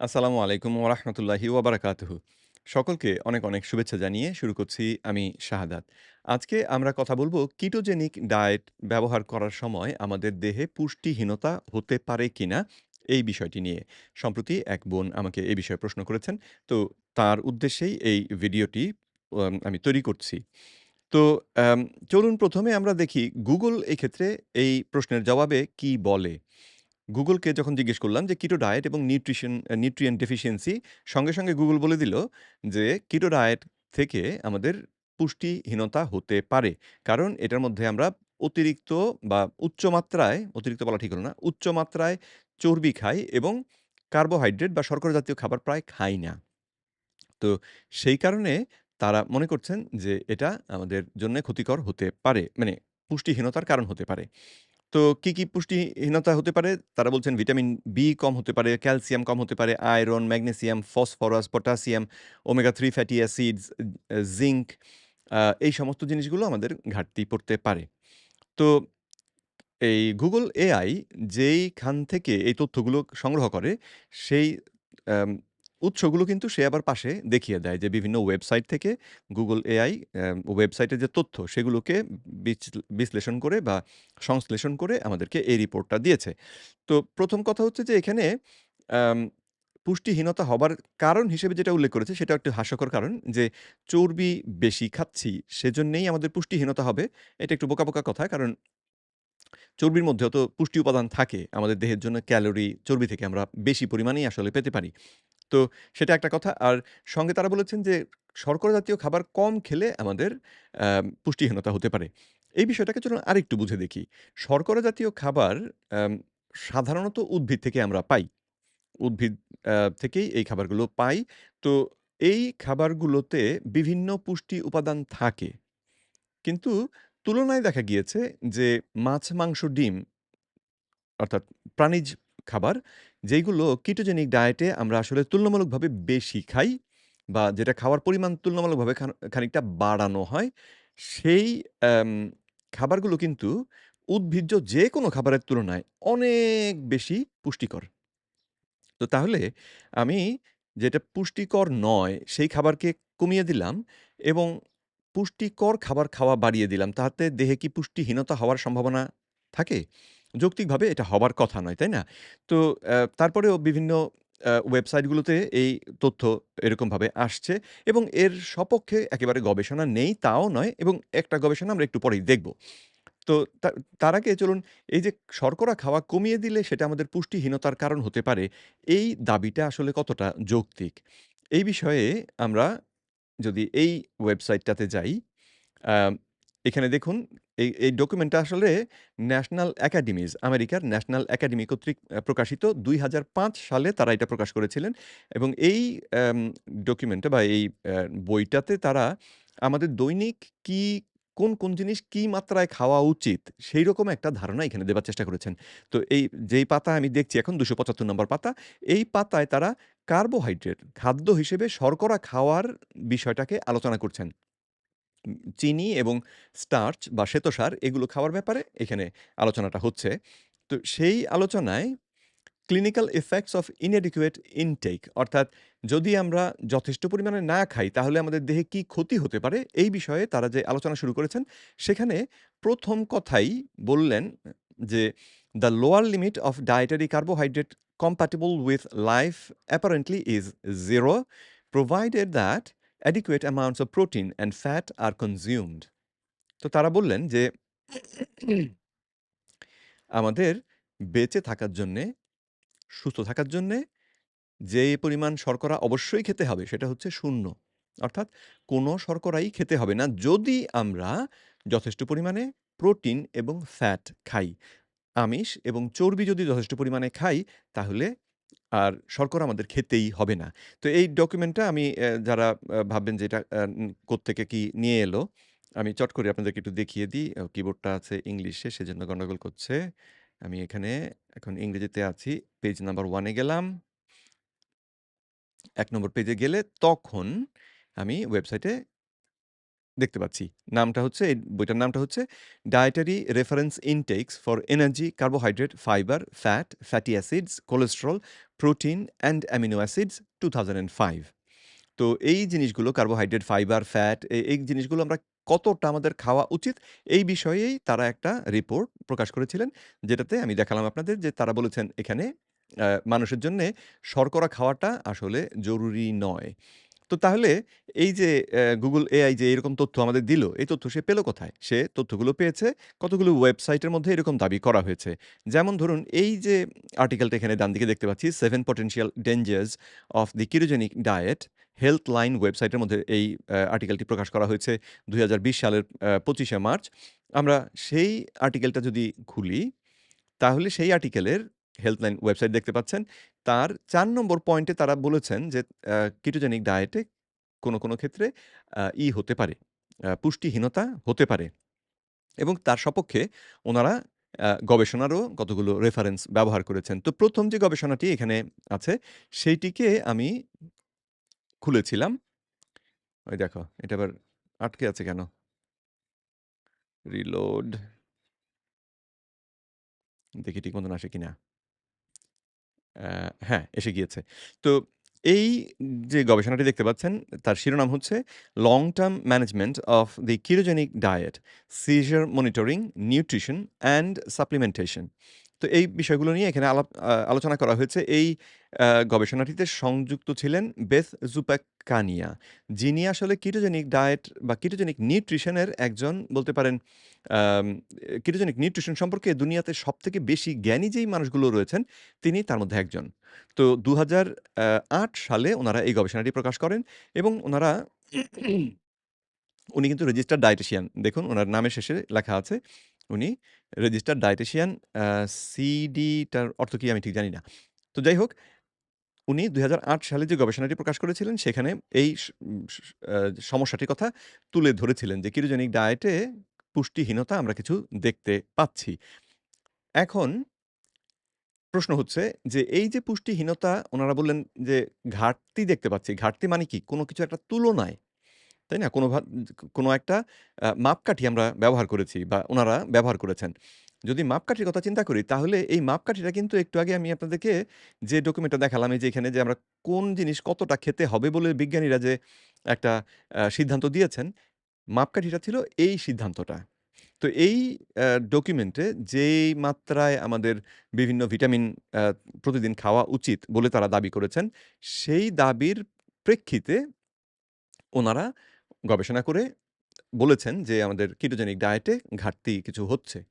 আসসালামু আলাইকুম ওরহমতুল্লাহি ওবরাকাতুহু সকলকে অনেক অনেক শুভেচ্ছা জানিয়ে শুরু করছি আমি শাহাদাত। আজকে আমরা কথা বলব কিটোজেনিক ডায়েট ব্যবহার করার সময় আমাদের দেহে পুষ্টিহীনতা হতে পারে কিনা এই বিষয়টি নিয়ে। সম্প্রতি এক বোন আমাকে এই বিষয়ে প্রশ্ন করেছেন, তো তার উদ্দেশ্যেই এই ভিডিওটি আমি তৈরি করছি। তো চলুন প্রথমে আমরা দেখি গুগল এক্ষেত্রে এই প্রশ্নের জবাবে কি বলে। গুগলকে যখন জিজ্ঞেস করলাম যে কিটো ডায়েট এবং নিউট্রিশন নিউট্রিয়েন্ট ডেফিসিয়েন্সি সঙ্গে সঙ্গে গুগল বলে দিল যে কিটো ডায়েট থেকে আমাদের পুষ্টিহীনতা হতে পারে। কারণ এটার মধ্যে আমরা অতিরিক্ত বা উচ্চ মাত্রায়, অতিরিক্ত বলা ঠিক হলো না, উচ্চ মাত্রায় চর্বি খাই এবং কার্বোহাইড্রেট বা শর্করা জাতীয় খাবার প্রায় খাই না। তো সেই কারণে তারা মনে করছেন যে, এটা আমাদের জন্য ক্ষতিকর হতে পারে মানে পুষ্টিহীনতার কারণ হতে পারে। তো কি, কি পুষ্টিহীনতা হতে পারে? তারা বলছেন ভিটামিন বি কম হতে পারে, ক্যালসিয়াম কম হতে পারে, iron, magnesium, phosphorus, potassium, omega three fatty acids, zinc এই সমস্ত জিনিসগুলো আমাদের ঘাটতি পড়তে পারে। তো এই গুগল এআই যেইখান থেকে এই তথ্যগুলো সংগ্রহ করে, সেই উৎসগুলো কিন্তু সে আবার পাশে দেখিয়ে দেয় যে বিভিন্ন ওয়েবসাইট থেকে গুগল এআই ওয়েবসাইটের যে তথ্য সেগুলোকে বিশ্লেষণ করে বা সংশ্লেষণ করে আমাদেরকে এই রিপোর্টটা দিয়েছে। তো প্রথম কথা হচ্ছে যে এখানে পুষ্টিহীনতা হবার কারণ হিসেবে যেটা উল্লেখ করেছে সেটা একটু হাস্যকর কারণ যে চর্বি বেশি খাচ্ছি সেজন্যেই আমাদের পুষ্টিহীনতা হবে। এটা একটু বোকা, বোকা কথা। কারণ চর্বির মধ্যেও তো পুষ্টি উপাদান থাকে। আমাদের দেহের জন্য ক্যালোরি চর্বি থেকে আমরা বেশি পরিমাণেই আসলে পেতে পারি। তো সেটা একটা কথা। আর সঙ্গে তারা বলেছেন যে শর্করা জাতীয় খাবার কম খেলে আমাদের পুষ্টিহীনতা হতে পারে। এই বিষয়টাকে চলুন আরেকটু বুঝে দেখি। শর্করা জাতীয় খাবার সাধারণত উদ্ভিদ থেকে আমরা পাই। উদ্ভিদ থেকেই এই খাবারগুলো পাই। তো এই খাবারগুলোতে বিভিন্ন পুষ্টি উপাদান থাকে। কিন্তু তুলনায় দেখা গিয়েছে যে মাছ, মাংস, ডিম অর্থাৎ প্রাণীজ খাবার যেইগুলো কিটোজেনিক ডায়েটে আমরা আসলে তুলনামূলকভাবে বেশি খাই বা যেটা খাওয়ার পরিমাণ তুলনামূলকভাবে খান খানিকটা বাড়ানো হয়, সেই খাবারগুলো কিন্তু উদ্ভিজ্জ যে কোনো খাবারের তুলনায় অনেক বেশি পুষ্টিকর। তো তাহলে আমি যেটা পুষ্টিকর নয়, সেই খাবারকে কমিয়ে দিলাম এবং পুষ্টিকর খাবার খাওয়া বাড়িয়ে দিলাম। তাতে দেহে কি পুষ্টিহীনতা হওয়ার সম্ভাবনা থাকে? যৌক্তিকভাবে এটা হবার কথা নয়, তাই না? তো তারপরেও বিভিন্ন ওয়েবসাইটগুলোতে এই তথ্য এরকমভাবে আসছে এবং এর সপক্ষে একেবারে গবেষণা নেই তাও নয় এবং একটা গবেষণা আমরা একটু পরেই দেখব। তো তার আগে চলুন এই যে শর্করা খাওয়া কমিয়ে দিলে সেটা আমাদের পুষ্টিহীনতার কারণ হতে পারে, এই দাবিটা আসলে কতটা যৌক্তিক? এই বিষয়ে আমরা যদি এই ওয়েবসাইটটাতে যাই, এখানে দেখুন এই এই ডকুমেন্টটা আসলে ন্যাশনাল একাডেমিজ, আমেরিকার ন্যাশনাল একাডেমি কর্তৃক প্রকাশিত ২০০৫ সালে তারা এটা প্রকাশ করেছিলেন এবং এই ডকুমেন্টে বা এই বইটাতে তারা আমাদের দৈনিক কি কোন, কোন জিনিস কি মাত্রায় খাওয়া উচিত সেই রকম একটা ধারণা এখানে দেবার চেষ্টা করেছেন। তো এই যেই পাতা আমি দেখছি এখন ২৭৫ নম্বর পাতা, এই পাতায় তারা কার্বোহাইড্রেট খাদ্য হিসেবে শর্করা খাওয়ার বিষয়টাকে আলোচনা করছেন। চিনি এবং স্টার্চ বা শ্বেতসার এগুলো খাওয়ার ব্যাপারে এখানে আলোচনাটা হচ্ছে। তো সেই আলোচনায় clinical effects of inadequate intake অর্থাৎ যদি আমরা যথেষ্ট পরিমাণে না খাই, তাহলে আমাদের দেহে কি ক্ষতি হতে পারে এই বিষয়ে তারা যে আলোচনা শুরু করেছেন, সেখানে প্রথম কথাই বললেন যে the lower limit of dietary carbohydrate compatible with life apparently is 0 provided that adequate amounts of protein and fat are consumed" তো তারা বললেন যে আমাদের বেঁচে থাকার জন্যে, সুস্থ থাকার জন্যে যে পরিমাণ শর্করা অবশ্যই খেতে হবে সেটা হচ্ছে ০ অর্থাৎ কোনো শর্করাই খেতে হবে না যদি আমরা যথেষ্ট পরিমাণে প্রোটিন এবং ফ্যাট খাই। আমিষ এবং চর্বি যদি যথেষ্ট পরিমাণে খাই তাহলে আর শর্করা আমাদের খেতেই হবে না। তো এই ডকুমেন্টটা আমি যারা ভাববেন যে এটা কোত্থেকে কি নিয়ে এলো, আমি চট করে আপনাদেরকে একটু দেখিয়ে দিই। কিবোর্ডটা আছে ইংলিশে সেজন্য গন্ডগোল করছে। আমি এখানে এখন ইংরেজিতে আছি। পেজ নাম্বার ওয়ানে গেলাম। এক নম্বর পেজে গেলে তখন আমি ওয়েবসাইটে দেখতে পাচ্ছি। নামটা হচ্ছে এই বইটার নামটা হচ্ছে dietary reference intakes for energy carbohydrate fibre fat fatty acids Cholesterol, protein and amino acids 2005 তো এই জিনিসগুলো কার্বোহাইড্রেট, ফাইবার, ফ্যাট এই জিনিসগুলো আমরা কতটা আমাদের খাওয়া উচিত, এই বিষয়েই তারা একটা রিপোর্ট প্রকাশ করেছিলেন। যেটাতে আমি দেখালাম আপনাদের যে তারা বলেছেন এখানে মানুষের জন্যে শর্করা খাওয়াটা আসলে জরুরি নয়। তো তাহলে এই যে গুগল এআই যে এরকম তথ্য আমাদের দিল, এই তথ্য সে পেল কোথায়? সে তথ্যগুলো পেয়েছে কতগুলো ওয়েবসাইটের মধ্যে এরকম দাবি করা হয়েছে। যেমন ধরুন এই যে আর্টিকেলটা এখানে ডানদিকে দেখতে পাচ্ছি 7 potential of of ketogenic diet Healthline ওয়েবসাইটের মধ্যে এই আর্টিকেলটি প্রকাশ করা হয়েছে ২০২০ সালের অ্যা ২৫ শে মার্চ। আমরা সেই আর্টিকেলটা যদি খুলি, তাহলে সেই আর্টিকেলের হেলথলাইন ওয়েবসাইট দেখতে পাচ্ছেন। তার চার নম্বর পয়েন্টে তারা বলেছেন যে কিটোজেনিক ডায়েটে কোনো, কোনো ক্ষেত্রে ই হতে পারে, পুষ্টিহীনতা হতে পারে। এবং তার সপক্ষে ওনারা গবেষণারও কতগুলো রেফারেন্স ব্যবহার করেছেন। তো প্রথম যে গবেষণাটি এখানে আছে, সেইটিকে আমি খুলেছিলাম। ওই দেখো, এটা আবার আটকে আছে কেন? রিলোড। দেখি ঠিক মতন আসে কিনা। হ্যাঁ, এসে গিয়েছে। তো এই যে গবেষণাটি দেখতে পাচ্ছেন, তার শিরোনাম হচ্ছে long term management of the ketogenic diet, seizure monitoring, nutrition and supplementation. তো এই বিষয়গুলো নিয়ে এখানে আলাপ আলোচনা করা হয়েছে। এই গবেষণাটিতে সংযুক্ত ছিলেন বেথ জুপাকানিয়া। যিনি আসলে কিটোজেনিক ডায়েট বা কিটোজেনিক নিউট্রিশনের একজন বলতে পারেন ketogenic নিউট্রিশন সম্পর্কে দুনিয়াতে সব থেকে বেশি জ্ঞানী যেই মানুষগুলো রয়েছেন, তিনি তার মধ্যে একজন। তো ২০০৮ সালে ওনারা এই গবেষণাটি প্রকাশ করেন এবং ওনারা উনি কিন্তু রেজিস্টার্ড ডায়েটিশিয়ান। দেখুন ওনার নামের শেষে লেখা আছে, উনি রেজিস্টার্ড ডায়েটিশিয়ান। আ সিডি টার অর্থ কি আমি ঠিক জানি না। তো যাই হোক, উনি ২০০৮ সালে যে গবেষণাটি প্রকাশ করেছিলেন, সেখানে এই সমস্যাটির কথা তুলে ধরেছিলেন যে ketogenic ডায়েটে পুষ্টিহীনতা আমরা কিছু দেখতে পাচ্ছি। এখন প্রশ্ন হচ্ছে যে এই যে পুষ্টিহীনতা ওনারা বললেন যে ঘাটতি দেখতে পাচ্ছি। ঘাটতি মানে কি? কোনো কিছু একটা তুলনায়, তাই না? কোনো কোনো একটা মাপকাঠি আমরা ব্যবহার করেছি বা ওনারা ব্যবহার করেছেন। যদি মাপকাঠির কথা চিন্তা করি, তাহলে এই মাপকাঠিটা কিন্তু একটু আগে আমি আপনাদেরকে যে ডকুমেন্টটা দেখালাম, এই যে এখানে যে আমরা কোন জিনিস কতটা খেতে হবে বলে বিজ্ঞানীরা যে একটা সিদ্ধান্ত দিয়েছেন, মাপকাঠিটা ছিল এই সিদ্ধান্তটা। তো এই ডকুমেন্টে যেই মাত্রায় আমাদের বিভিন্ন ভিটামিন প্রতিদিন খাওয়া উচিত বলে তারা দাবি করেছেন, সেই দাবির প্রেক্ষিতে উনারা গবেষণা করে বলেছেন যে আমাদের ketogenic ডায়েটে ঘাটতি কিছু হচ্ছে।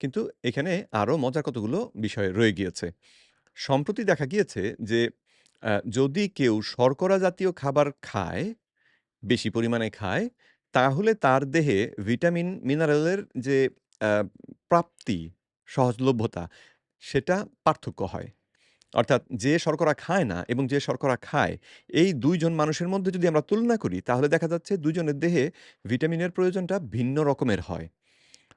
কিন্তু এখানে আরও মজার কতগুলো বিষয় রয়ে গিয়েছে। সম্প্রতি দেখা গিয়েছে যে যদি কেউ শর্করা জাতীয় খাবার খায়, বেশি পরিমাণে খায়, তাহলে তার দেহে ভিটামিন, মিনারেলের যে প্রাপ্তি, সহজলভ্যতা, সেটা পার্থক্য হয়। অর্থাৎ যে শর্করা খায় না এবং যে শর্করা খায়, এই দুইজন মানুষের মধ্যে যদি আমরা তুলনা করি, তাহলে দেখা যাচ্ছে দুজনের দেহে ভিটামিনের প্রয়োজনটা ভিন্ন রকমের হয়।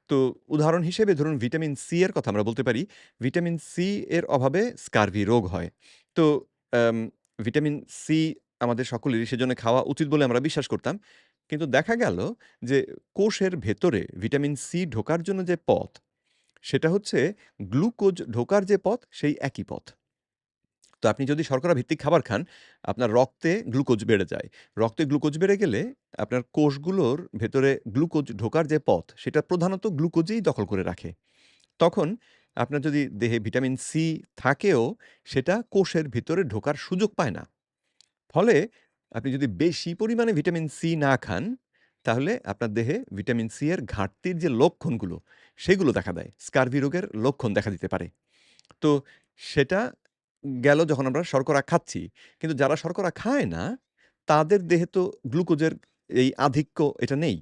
তো উদাহরণ হিসেবে ধরুন ভিটামিন সি এর কথা আমরা বলতে পারি। ভিটামিন সি এর অভাবে স্কারভি রোগ হয়। তো ভিটামিন সি আমাদের সকলেরই সেজন্য খাওয়া উচিত বলে আমরা বিশ্বাস করতাম। কিন্তু দেখা গেল যে কোষের ভেতরে ভিটামিন সি ঢোকার জন্য যে পথ, সেটা হচ্ছে গ্লুকোজ ঢোকার যে পথ, সেই একই পথ। তো আপনি যদি শর্করা ভিত্তিক খাবার খান, আপনার রক্তে গ্লুকোজ বেড়ে যায়। রক্তে গ্লুকোজ বেড়ে গেলে আপনার কোষগুলোর ভেতরে গ্লুকোজ ঢোকার যে পথ, সেটা প্রধানত গ্লুকোজেই দখল করে রাখে। তখন আপনার যদি দেহে ভিটামিন সি থাকেও, সেটা কোষের ভিতরে ঢোকার সুযোগ পায় না। ফলে আপনি যদি বেশি পরিমাণে ভিটামিন সি না খান, তাহলে আপনার দেহে ভিটামিন সি এর ঘাটতির যে লক্ষণগুলো, সেগুলো দেখা দেয়। স্কারভি রোগের লক্ষণ দেখা দিতে পারে। তো সেটা গেল যখন আমরা শর্করা খাচ্ছি। কিন্তু যারা শর্করা খায় না, তাদের দেহে তো গ্লুকোজের এই আধিক্য এটা নেই।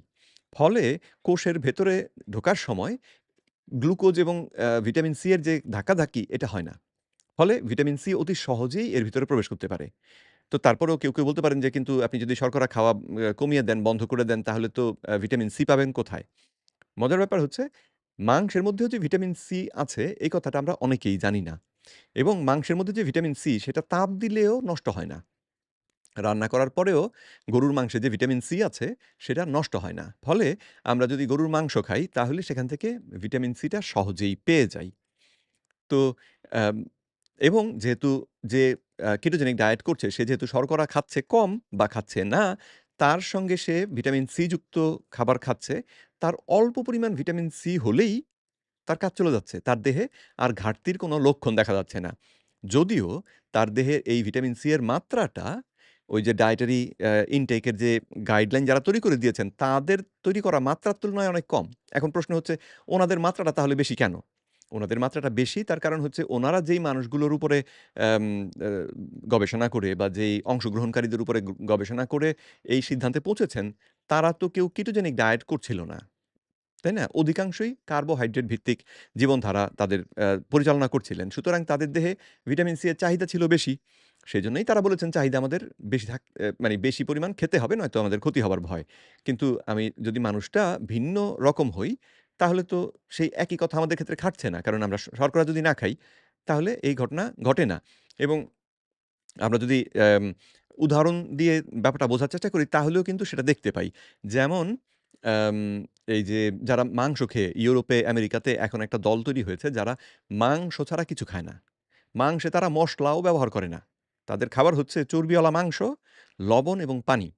ফলে কোষের ভেতরে ঢোকার সময় গ্লুকোজ এবং ভিটামিন সি এর যে ধাক্কাধাক্কি, এটা হয় না। ফলে ভিটামিন সি অতি সহজেই এর ভিতরে প্রবেশ করতে পারে। তো তারপরেও কেউ, কেউ বলতে পারেন যে কিন্তু আপনি যদি শর্করা খাওয়া কমিয়ে দেন, বন্ধ করে দেন, তাহলে তো ভিটামিন সি পাবেন কোথায়? মজার ব্যাপার হচ্ছে মাংসের মধ্যেও যে ভিটামিন সি আছে, এই কথাটা আমরা অনেকেই জানি না। এবং মাংসের মধ্যে যে ভিটামিন সি, সেটা তাপ দিলেও নষ্ট হয় না। রান্না করার পরেও গরুর মাংসে যে ভিটামিন সি আছে, সেটা নষ্ট হয় না। ফলে আমরা যদি গরুর মাংস খাই, তাহলে সেখান থেকে ভিটামিন সিটা সহজেই পেয়ে যাই। তো এবং যেহেতু যে কেটোজেনিক ডায়েট করছে সে যেহেতু শর্করা খাচ্ছে কম বা খাচ্ছে না, তার সঙ্গে সে ভিটামিন সি যুক্ত খাবার খাচ্ছে। তার অল্প পরিমাণ ভিটামিন সি হলেই তার কাজ চলে যাচ্ছে। তার দেহে আর ঘাটতির কোনো লক্ষণ দেখা যাচ্ছে না। যদিও তার দেহে এই ভিটামিন সি এর মাত্রাটা ওই যে ডায়েটারি ইনটেকের যে গাইডলাইন যারা তৈরি করে দিয়েছেন, তাদের তৈরি করা মাত্রার তুলনায় অনেক কম। এখন প্রশ্ন হচ্ছে ওনাদের মাত্রাটা তাহলে বেশি কেন? ওনাদের মাত্রাটা বেশি তার কারণ হচ্ছে ওনারা যেই মানুষগুলোর উপরে গবেষণা করে বা যেই অংশগ্রহণকারীদের উপরে গবেষণা করে এই সিদ্ধান্তে পৌঁছেছেন, তারা তো কেউ কেটোজেনিক ডায়েট করছিল না। তাই না? অধিকাংশই কার্বোহাইড্রেট ভিত্তিক জীবনধারা তাদের পরিচালনা করছিলেন। সুতরাং তাদের দেহে ভিটামিন সি এর চাহিদা ছিল বেশি। সেই জন্যই তারা বলেছেন চাহিদা আমাদের বেশি থাক মানে বেশি পরিমাণ খেতে হবে নয়তো আমাদের ক্ষতি হবার ভয়। কিন্তু আমি যদি মানুষটা ভিন্ন রকম হই, তাহলে তো সেই একই কথা আমাদের ক্ষেত্রে খাটছে না। কারণ আমরা শর্করা যদি না খাই, তাহলে এই ঘটনা ঘটে না। এবং আমরা যদি উদাহরণ দিয়ে ব্যাপারটা বোঝার চেষ্টা করি তাহলেও কিন্তু সেটা দেখতে পাই। যেমন এই যে যারা মাংস খেয়ে ইউরোপে, আমেরিকাতে এখন একটা দল তৈরি হয়েছে যারা মাংস ছাড়া কিছু খায় না। মাংসে তারা মসলাও ব্যবহার করে না। তাদের খাবার হচ্ছে চর্বিওয়ালা মাংস, লবণ এবং পানি।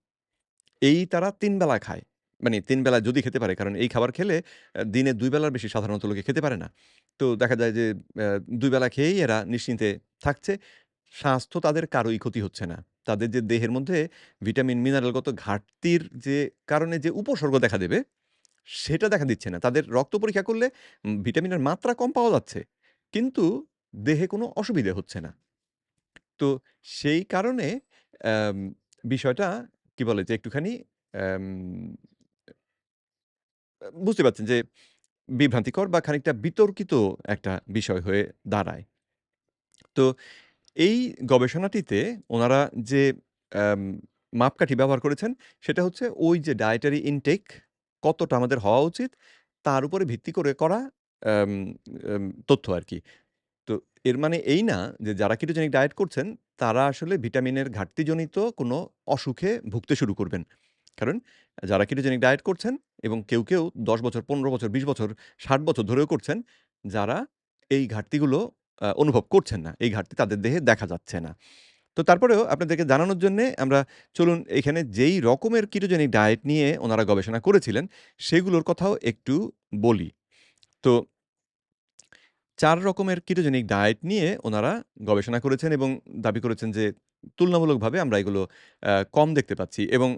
এই তারা ৩ বেলা খায়। মানে ৩ বেলা যদি খেতে পারে। কারণ এই খাবার খেলে দিনে ২ বেলার বেশি সাধারণত লোকে খেতে পারে না। তো দেখা যায় যে ২ বেলা খেয়েই এরা নিশ্চিন্তে থাকছে। স্বাস্থ্য তাদের কারোই ক্ষতি হচ্ছে না। তাদের যে দেহের মধ্যে ভিটামিন, মিনারেলগত ঘাটতির যে কারণে যে উপসর্গ দেখা দেবে, সেটা দেখা দিচ্ছে না। তাদের রক্ত পরীক্ষা করলে ভিটামিনের মাত্রা কম পাওয়া যাচ্ছে। কিন্তু দেহে কোনো অসুবিধে হচ্ছে না। তো সেই কারণে বিষয়টা কি বলে যে একটুখানি বুঝতে পারছেন যে বিভ্রান্তিকর বা খানিকটা বিতর্কিত একটা বিষয় হয়ে দাঁড়ায়। তো এই গবেষণাটিতে ওনারা যে মাপকাঠি ব্যবহার করেছেন, সেটা হচ্ছে ওই যে ডায়েটারি ইনটেক কতটা আমাদের হওয়া উচিত, তার উপরে ভিত্তি করে করা তথ্য আরকি। তো এর মানে এই না যে যারা কেটোজেনিক ডায়েট করছেন, তারা আসলে ভিটামিনের ঘাটতিজনিত কোনো অসুখে ভুগতে শুরু করবেন। কারণ যারা কেটোজেনিক ডায়েট করছেন এবং কেউ, কেউ ১০ বছর, ১৫ বছর, ২০ বছর, ৬০ বছর ধরেও করছেন, যারা এই ঘাটতিগুলো অনুভব করছেন না। এই ঘাটতি তাদের দেহে দেখা যাচ্ছে না। তো তারপরেও আপনাদেরকে জানানোর জন্যে আমরা চলুন এখানে যেই রকমের কেটোজেনিক ডায়েট নিয়ে ওনারা গবেষণা করেছিলেন, সেগুলোর কথাও একটু বলি। তো চার রকমের কেটোজেনিক ডায়েট নিয়ে ওনারা গবেষণা করেছেন এবং দাবি করেছেন যে তুলনামূলকভাবে আমরা এগুলো কম দেখতে পাচ্ছি এবং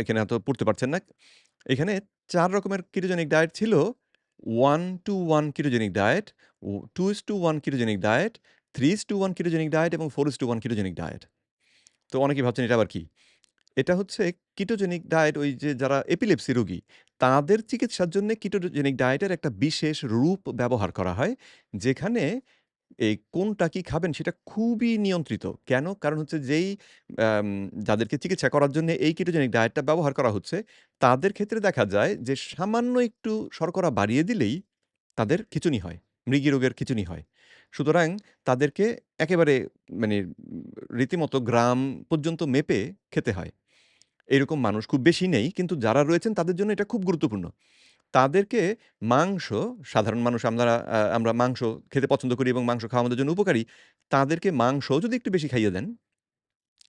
এখানে হয়তো পড়তে পারছেন না। এখানে চার রকমের কেটোজেনিক ডায়েট ছিল 1-to-1 কেটোজেনিক ডায়েট, ও 2:1 কেটোজেনিক ডায়েট, 3:1 কেটোজেনিক ডায়েট এবং 4:1 কেটোজেনিক ডায়েট। তো অনেকেই ভাবছেন এটা আবার কি? এটা হচ্ছে কিটোজেনিক ডায়েট ওই যে যারা এপিলেপসি রোগী, তাদের চিকিৎসার জন্য কিটোজেনিক ডায়েটের একটা বিশেষ রূপ ব্যবহার করা হয়। যেখানে এই কোনটা কি খাবেন সেটা খুবই নিয়ন্ত্রিত। কেন? কারণ হচ্ছে যেই যাদেরকে চিকিৎসা করার জন্যে এই কেটোজেনিক ডায়েটটা ব্যবহার করা হচ্ছে, তাদের ক্ষেত্রে দেখা যায় যে সামান্য একটু শর্করা বাড়িয়ে দিলেই তাদের খিঁচুনি হয়। মৃগী রোগের খিঁচুনি হয়। সুতরাং তাদেরকে একেবারে মানে রীতিমতো গ্রাম পর্যন্ত মেপে খেতে হয়। এরকম মানুষ খুব বেশি নেই। কিন্তু যারা রয়েছেন তাদের জন্য এটা খুব গুরুত্বপূর্ণ। তাদেরকে মাংস, সাধারণ মানুষ আমরা আমরা মাংস খেতে পছন্দ করি এবং মাংস খাওয়া আমাদের জন্য উপকারী। তাদেরকে মাংসও যদি একটু বেশি খাইয়ে দেন,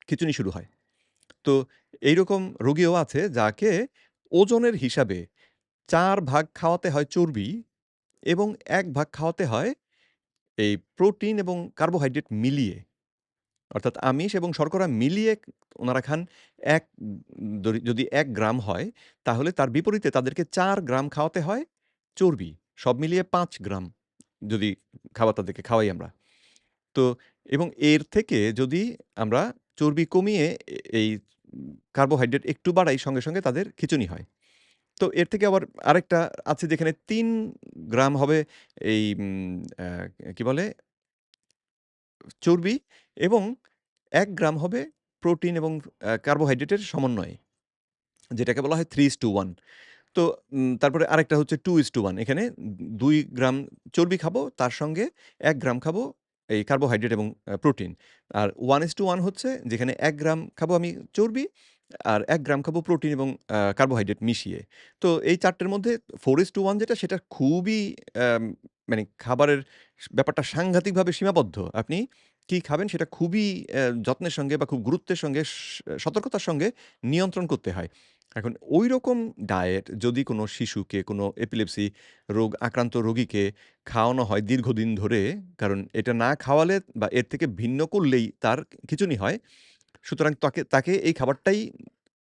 খিচুনি শুরু হয়। তো এইরকম রোগীও আছে যাকে ওজনের হিসাবে চার ভাগ খাওয়াতে হয় চর্বি এবং এক ভাগ খাওয়াতে হয় এই প্রোটিন এবং কার্বোহাইড্রেট মিলিয়ে। অর্থাৎ আমিষ এবং শর্করা মিলিয়ে ওনারা খান এক যদি এক গ্রাম হয়, তাহলে তার বিপরীতে তাদেরকে চার গ্রাম খাওয়াতে হয় চর্বি। সব মিলিয়ে পাঁচ গ্রাম যদি খাবার তাদেরকে খাওয়াই আমরা। তো এবং এর থেকে যদি আমরা চর্বি কমিয়ে এই কার্বোহাইড্রেট একটু বাড়াই, সঙ্গে, সঙ্গে তাদের খিচুনি হয়। তো এর থেকে আবার আরেকটা আছে যেখানে তিন গ্রাম হবে এই কি বলে? চর্বি এবং এক গ্রাম হবে প্রোটিন এবং কার্বোহাইড্রেটের সমন্বয়ে। যেটাকে বলা হয় 3:1 তো তারপরে আরেকটা হচ্ছে 2:1 এখানে দুই গ্রাম চর্বি খাব, তার সঙ্গে এক গ্রাম খাব এই কার্বোহাইড্রেট এবং প্রোটিন। আর 1:1 হচ্ছে যেখানে এক গ্রাম খাব আমি চর্বি, আর এক গ্রাম খাব প্রোটিন এবং কার্বোহাইড্রেট মিশিয়ে। তো এই চারটের মধ্যে ফোর ইস টু ওয়ান যেটা সেটা খুবই মানে খাবারের ব্যাপারটা সাংঘাতিকভাবে সীমাবদ্ধ। আপনি কি খাবেন সেটা খুবই যত্নের সঙ্গে বা খুব গুরুত্বের সঙ্গে সতর্কতার সঙ্গে নিয়ন্ত্রণ করতে হয়। এখন ওই রকম ডায়েট যদি কোনো শিশুকে, কোনো এপিলেপসি রোগ আক্রান্ত রোগীকে খাওয়ানো হয় দীর্ঘদিন ধরে, কারণ এটা না খাওয়ালে বা এর থেকে ভিন্ন করলেই তার খিঁচুনি হয়। সুতরাং তাকে তাকে এই খাবারটাই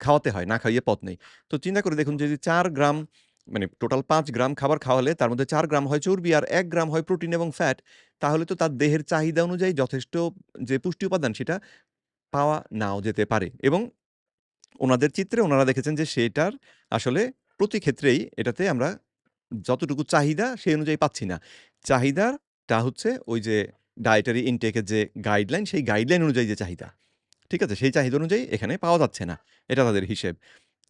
খাওয়াতে হয়, না খাইয়ে পথ নেই। তো চিন্তা করে দেখুন যদি চার গ্রাম মানে টোটাল পাঁচ গ্রাম খাবার খাওয়ালে তার মধ্যে চার গ্রাম হয় চর্বি আর এক গ্রাম হয় প্রোটিন এবং ফ্যাট, তাহলে তো তার দেহের চাহিদা অনুযায়ী যথেষ্ট যে পুষ্টি উপাদান সেটা পাওয়া নাও যেতে পারে এবং ওনাদের চিত্রে ওনারা দেখেছেন যে সেটার আসলে প্রতি ক্ষেত্রেই এটাতে আমরা যতটুকু চাহিদা সেই অনুযায়ী পাচ্ছি না। চাহিদাটা হচ্ছে ওই যে ডায়েটারি ইনটেকের যে গাইডলাইন, সেই গাইডলাইন অনুযায়ী যে চাহিদা। ঠিক আছে? সেই চাহিদা অনুযায়ী এখানে পাওয়া যাচ্ছে না। এটা তাদের হিসেব।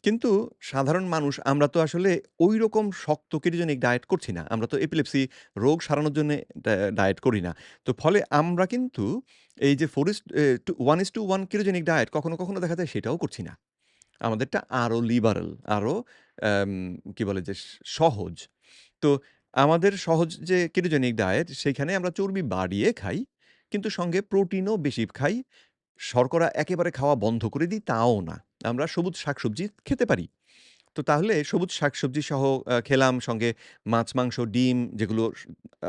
কিন্তু সাধারণ মানুষ আমরা তো আসলে ঐরকম শক্ত কেটোজেনিক ডায়েট করছি না। আমরা তো এপিলেপসি রোগ সারানোর জন্যে ডায়েট করি না। তো ফলে আমরা কিন্তু এই যে 4 is a to 1:1 ketogenic diet কখনো, কখনো দেখা যায় সেটাও করছি না। আমাদেরটা আরও লিবারাল, আরও কি বলে যে সহজ। তো আমাদের সহজ যে কেটোজেনিক ডায়েট সেইখানে আমরা চর্বি বাড়িয়ে খাই, কিন্তু সঙ্গে প্রোটিনও বেশি খাই। শর্করা একেবারে খাওয়া বন্ধ করে দিই তাও না। আমরা সবুজ শাকসবজি খেতে পারি। তো তাহলে সবুজ শাকসবজি সহ খেলাম সঙ্গে মাছ, মাংস, ডিম যেগুলো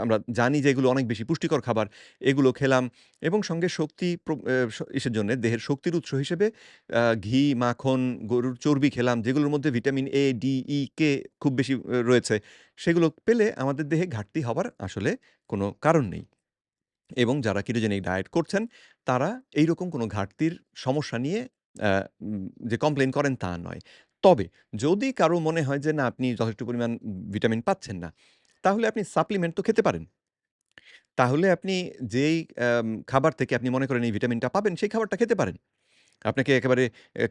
আমরা জানি যে এগুলো অনেক বেশি পুষ্টিকর খাবার, এগুলো খেলাম এবং সঙ্গে শক্তি ইসের জন্যে দেহের শক্তির উৎস হিসেবে ঘি, মাখন, গরুর চর্বি খেলাম যেগুলোর মধ্যে ভিটামিন এ, ডি, ই, কে খুব বেশি রয়েছে। সেগুলো পেলে আমাদের দেহে ঘাটতি হবার আসলে কোনো কারণ নেই। এবং যারা কিটোজেনিক ডায়েট করছেন তারা এই রকম কোনো ঘাটতির সমস্যা নিয়ে যে কমপ্লেন করেন তা নয়। তবে যদি কারও মনে হয় যে না আপনি যথেষ্ট পরিমাণ ভিটামিন পাচ্ছেন না, তাহলে আপনি সাপ্লিমেন্ট তো খেতে পারেন। তাহলে আপনি যেই খাবার থেকে আপনি মনে করেন এই ভিটামিনটা পাবেন সেই খাবারটা খেতে পারেন। আপনাকে একেবারে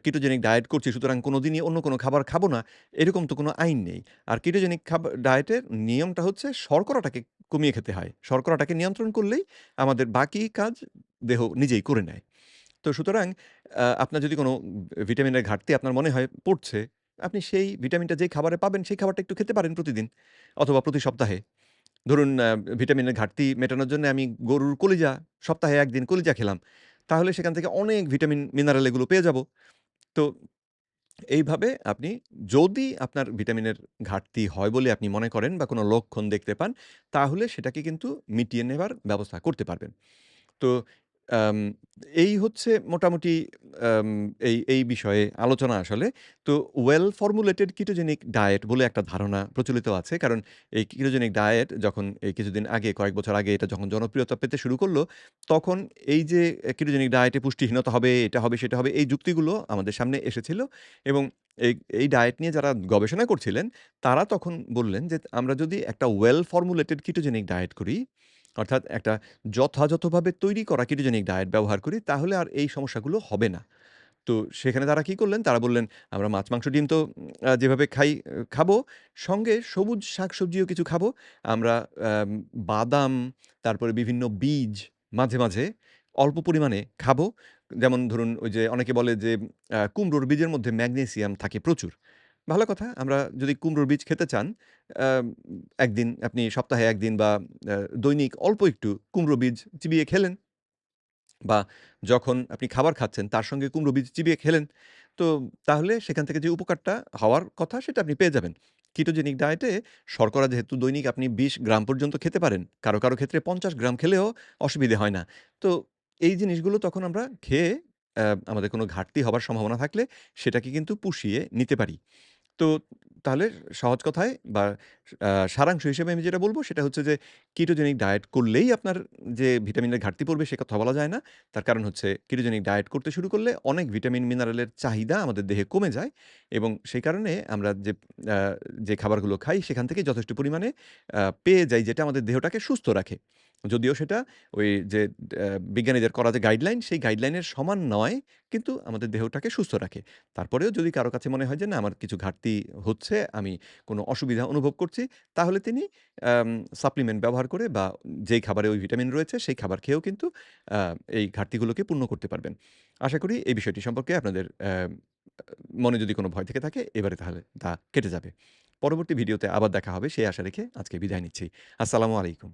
কিটোজেনিক ডায়েট করছি সুতরাং কোনোদিনই অন্য কোনো খাবার খাব না, এরকম তো কোনো আইন নেই। আর কিটোজেনিক খাবার ডায়েটের নিয়মটা হচ্ছে শর্করাটাকে কমিয়ে খেতে হয়। শর্করাটাকে নিয়ন্ত্রণ করলেই আমাদের বাকি কাজ দেহ নিজেই করে নেয়। তো সুতরাং আপনার যদি কোনো ভিটামিনের ঘাটতি আপনার মনে হয় পড়ছে, আপনি সেই ভিটামিনটা যেই খাবারে পাবেন সেই খাবারটা একটু খেতে পারেন প্রতিদিন অথবা প্রতি সপ্তাহে। ধরুন ভিটামিনের ঘাটতি মেটানোর জন্য আমি গরুর কলিজা সপ্তাহে একদিন কলিজা খেলাম। তাহলে সেখান থেকে অনেক ভিটামিন, মিনারেল এগুলো পেয়ে যাব তো এইভাবে আপনি যদি আপনার ভিটামিনের ঘাটতি হয় বলে আপনি মনে করেন বা কোনো লক্ষণ দেখতে পান, তাহলে সেটাকে কিন্তু মিটিয়ে নেবার ব্যবস্থা করতে পারবেন। তো এই হচ্ছে মোটামুটি এই, এই বিষয়ে আলোচনা আসলে। তো ওয়েল ফর্মুলেটেড কেটোজেনিক ডায়েট বলে একটা ধারণা প্রচলিত আছে। কারণ এই কেটোজেনিক ডায়েট যখন এই কিছুদিন আগে কয়েক বছর আগে এটা যখন জনপ্রিয়তা পেতে শুরু করল, তখন এই যে কেটোজেনিক ডায়েটে পুষ্টিহীনতা হবে, এটা হবে, সেটা হবে এই যুক্তিগুলো আমাদের সামনে এসেছিল এবং এই, এই ডায়েট নিয়ে যারা গবেষণা করছিলেন, তারা তখন বললেন যে আমরা যদি একটা ওয়েল ফর্মুলেটেড কেটোজেনিক ডায়েট করি, অর্থাৎ একটা যথাযথভাবে তৈরি করা কেটোজেনিক ডায়েট ব্যবহার করি, তাহলে আর এই সমস্যাগুলো হবে না। তো সেখানে তারা কি করলেন? তারা বললেন, "আমরা মাছ, মাংস, ডিম তো যেভাবে খাই খাব, সঙ্গে সবুজ শাকসবজিও কিছু খাব। আমরা বাদাম, তারপরে বিভিন্ন বীজ মাঝে, মাঝে অল্প পরিমাণে খাব।" যেমন ধরুন ওই যে অনেকে বলে যে কুমড়োর বীজের মধ্যে ম্যাগনেসিয়াম থাকে প্রচুর। ভালো কথা। আমরা যদি কুমড়োর বীজ খেতে চান, একদিন আপনি সপ্তাহে একদিন বা দৈনিক অল্প একটু কুমড়ো বীজ চিবিয়ে খেলেন। বা যখন আপনি খাবার খাচ্ছেন তার সঙ্গে কুমড়ো বীজ চিবিয়ে খেলেন। তো তাহলে সেখান থেকে যে উপকারটা হওয়ার কথা সেটা আপনি পেয়ে যাবেন। কেটোজেনিক ডায়েটে শর্করা যেহেতু দৈনিক আপনি ২০ গ্রাম পর্যন্ত খেতে পারেন। কারও, কারও ক্ষেত্রে ৫০ গ্রাম খেলেও অসুবিধে হয় না। তো এই জিনিসগুলো তখন আমরা খেয়ে আমাদের কোনো ঘাটতি হবার সম্ভাবনা থাকলে সেটাকে কিন্তু পুষিয়ে নিতে পারি। তো তাহলে সহজ কথায় বা সারাংশ হিসেবে আমি যেটা বলব সেটা হচ্ছে যে কিটোজেনিক ডায়েট করলেই আপনার যে ভিটামিনের ঘাটতি পড়বে সে কথা বলা যায় না। তার কারণ হচ্ছে কেটোজেনিক ডায়েট করতে শুরু করলে অনেক ভিটামিন, মিনারেলের চাহিদা আমাদের দেহে কমে যায় এবং সেই কারণে আমরা যে যে খাবারগুলো খাই সেখান থেকে যথেষ্ট পরিমাণে পেয়ে যাই যেটা আমাদের দেহটাকে সুস্থ রাখে। যদিও সেটা ওই যে বিজ্ঞানীদের করা যে গাইডলাইন সেই গাইডলাইনের সমান নয়, কিন্তু আমাদের দেহটাকে সুস্থ রাখে। তারপরেও যদি কারও কাছে মনে হয় যে না আমার কিছু ঘাটতি হচ্ছে, আমি কোনো অসুবিধা অনুভব করছি, তাহলে তিনি সাপ্লিমেন্ট ব্যবহার করে বা যেই খাবারে ওই ভিটামিন রয়েছে, সেই খাবার খেয়েও কিন্তু এই ঘাটতিগুলোকে পূর্ণ করতে পারবেন। আশা করি এই বিষয়টি সম্পর্কে আপনাদের মনে যদি কোনো ভয় থেকে থাকে, এবারে তাহলে তা কেটে যাবে। পরবর্তী ভিডিওতে আবার দেখা হবে, সেই আশা রেখে আজকে বিদায় নিচ্ছি। আসসালামু আলাইকুম।